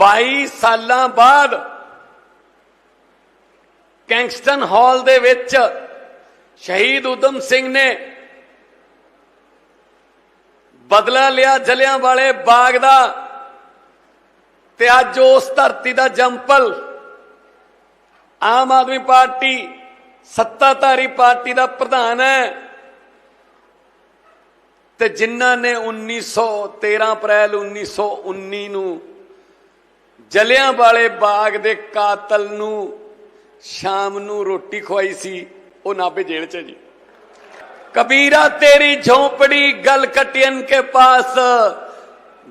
22 ਸਾਲਾਂ ਬਾਅਦ ਕੈਂਗਸਟਨ ਹਾਲ ਦੇ ਵਿੱਚ ਸ਼ਹੀਦ ਉਦਮ ਸਿੰਘ ਨੇ ਬਦਲਾ ਲਿਆ ਜਲਿਆਂ ਵਾਲੇ ਬਾਗ ਦਾ ਤੇ ਅੱਜ ਉਸ ਧਰਤੀ ਦਾ ਜੰਪਲ ਆਮ ਆਦਮੀ ਪਾਰਟੀ, ਸੱਤਾਧਾਰੀ ਪਾਰਟੀ ਦਾ ਪ੍ਰਧਾਨ ਹੈ। ਤੇ ਜਿਨ੍ਹਾਂ ਨੇ 1913 ਅਪ੍ਰੈਲ 1919 ਨੂੰ ਜਲਿਆਂ ਵਾਲੇ ਬਾਗ ਦੇ ਕਾਤਲ ਨੂੰ ਸ਼ਾਮ ਨੂੰ ਰੋਟੀ ਖਵਾਈ ਸੀ, ਉਹ ਨਾਬੇ ਜੇਲ 'ਚ ਜੀ। ਕਬੀਰਾ ਤੇਰੀ ਝੋਂਪੜੀ ਗਲ ਕਟਿਆਨ ਕੇ ਪਾਸ,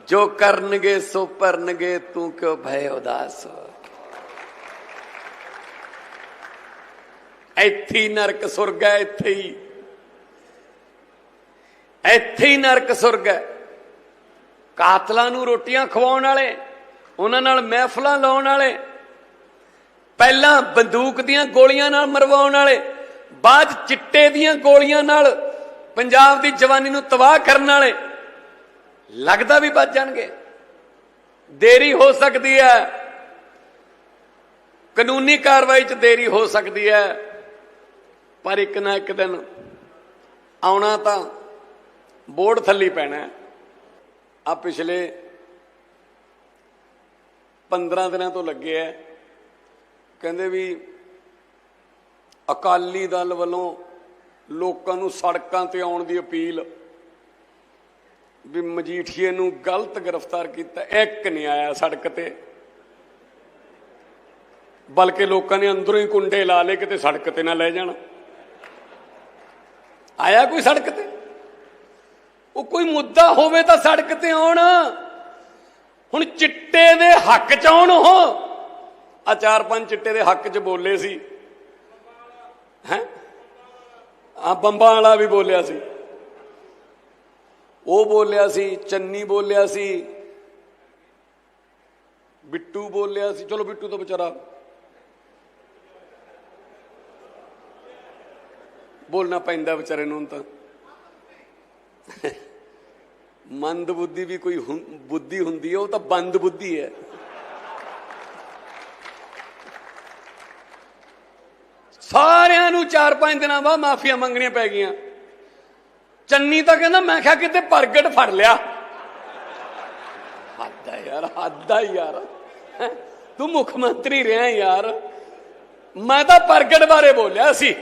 ਜੋ ਕਰਨਗੇ ਸੋ ਪਰਨਗੇ ਤੂੰ ਕਿਉਂ ਭੈ ਉਦਾਸ? ਇੱਥੇ ਨਰਕ ਸੁਰਗ ਹੈ, ਇੱਥੇ ਹੀ। ਇੱਥੇ ਹੀ ਨਰਕ ਸੁਰਗ ਹੈ। ਕਾਤਲਾਂ ਨੂੰ ਰੋਟੀਆਂ ਖਵਾਉਣ ਵਾਲੇ ਉਹਨਾਂ ਨਾਲ ਮਹਿਫਲਾਂ ਲਾਉਣ ਵਾਲੇ, ਪਹਿਲਾਂ ਬੰਦੂਕ ਦੀਆਂ ਗੋਲੀਆਂ ਨਾਲ ਮਰਵਾਉਣ ਵਾਲੇ, ਬਾਅਦ ਚਿੱਟੇ ਦੀਆਂ ਗੋਲੀਆਂ ਨਾਲ ਪੰਜਾਬ ਦੀ ਜਵਾਨੀ ਨੂੰ ਤਬਾਹ ਕਰਨ ਵਾਲੇ, ਲੱਗਦਾ ਵੀ ਬਚ ਜਾਣਗੇ। ਦੇਰੀ ਹੋ ਸਕਦੀ ਹੈ। ਕਾਨੂੰਨੀ ਕਾਰਵਾਈ 'ਚ ਦੇਰੀ ਹੋ ਸਕਦੀ ਹੈ। ਪਰ ਇੱਕ ਨਾ ਇੱਕ ਦਿਨ ਆਉਣਾ ਤਾਂ ਬੋਰਡ ਥੱਲੀ ਪੈਣਾ ਆ ਪਿਛਲੇ 15 ਦਿਨਾਂ ਤੋਂ ਲੱਗਿਆ ਕਹਿੰਦੇ ਵੀ ਅਕਾਲੀ ਦਲ ਵੱਲੋਂ ਲੋਕਾਂ ਨੂੰ ਸੜਕਾਂ ਤੇ ਆਉਣ ਦੀ ਅਪੀਲ ਵੀ ਮਜੀਠੀਏ ਨੂੰ ਗਲਤ ਗ੍ਰਿਫਤਾਰ ਕੀਤਾ। ਇੱਕ ਨਹੀਂ ਆਇਆ ਸੜਕ ਤੇ। ਬਲਕਿ ਲੋਕਾਂ ਨੇ ਅੰਦਰੋਂ ਹੀ ਕੁੰਡੇ ਲਾ ਲਏ ਕਿਤੇ ਸੜਕ ਤੇ ਨਾ ਲੈ ਜਾਣ। ਆਇਆ ਕੋਈ ਸੜਕ ਤੇ? ਉਹ ਕੋਈ ਮੁੱਦਾ ਹੋਵੇ ਤਾਂ ਸੜਕ ਤੇ ਆਉਣ। ਹੁਣ ਚਿੱਟੇ ਦੇ ਹੱਕ ਚ ਆਉਣ ਉਹ? ਆ ਚਾਰ ਪੰਜ ਚਿੱਟੇ ਦੇ ਹੱਕ ਚ ਬੋਲੇ ਸੀ। ਹੈ? ਆ ਬੰਬਾਂ ਵਾਲਾ ਵੀ ਬੋਲਿਆ ਸੀ। ਉਹ ਬੋਲਿਆ ਸੀ, ਚੰਨੀ ਬੋਲਿਆ ਸੀ, ਬਿੱਟੂ ਬੋਲਿਆ ਸੀ। ਚਲੋ ਬਿੱਟੂ ਤਾਂ ਵਿਚਾਰਾ ਬੋਲਣਾ ਪੈਂਦਾ ਵਿਚਾਰੇ ਨੂੰ ਤਾਂ। ਮੰਦ ਬੁੱਧੀ ਵੀ ਕੋਈ ਹੁੰ- ਬੁੱਧੀ ਹੁੰਦੀ ਹੈ, ਉਹ ਤਾਂ ਬੰਦ ਬੁੱਧੀ ਹੈ। ਸਾਰਿਆਂ ਨੂੰ 4-5 ਦਿਨਾਂ ਬਾਅਦ ਮਾਫੀਆਂ ਮੰਗਣੀਆਂ ਪੈ ਗਈਆਂ। ਚੰਨੀ ਤਾਂ ਕਹਿੰਦਾ, ਮੈਂ ਕਿਹਾ ਕਿਤੇ ਪ੍ਰਗਟ ਫੜ ਲਿਆ। ਹੱਦ ਹੈ ਯਾਰ, ਹੱਦ ਹੈ ਯਾਰ। ਤੂੰ ਮੁੱਖ ਮੰਤਰੀ ਰਿਹਾ ਯਾਰ। ਮੈਂ ਤਾਂ ਪ੍ਰਗਟ ਬਾਰੇ ਬੋਲਿਆ ਸੀ।